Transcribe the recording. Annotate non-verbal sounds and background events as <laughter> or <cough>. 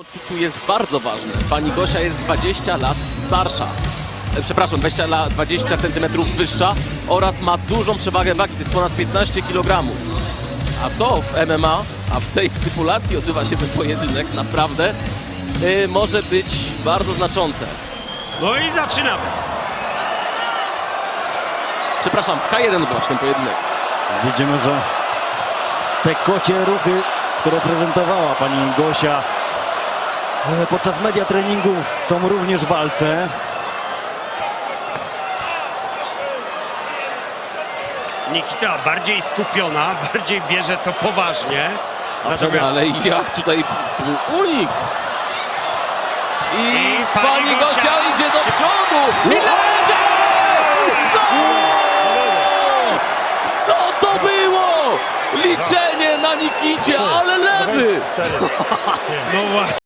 odczuciu jest bardzo ważne. Pani Gosia jest 20 lat starsza. E, Przepraszam, 20 lat, 20 cm wyższa oraz ma dużą przewagę wagi, to jest ponad 15 kg. A to w MMA, a w tej stypulacji odbywa się ten pojedynek, naprawdę y, może być bardzo znaczące. No i zaczynamy. Przepraszam, w K1 odbywa się ten pojedynek. Widzimy, że te kocie ruchy, które prezentowała pani Gosia e, podczas media treningu są również w walce. Nikita bardziej skupiona, bardziej bierze to poważnie. Natomiast Ale jak tutaj to był unik! I, I pani pani Gosia Gosia idzie do przodu! I leży! Co? Co to było? Liczenie na Nikicie, ale lewy! <laughs> no właśnie.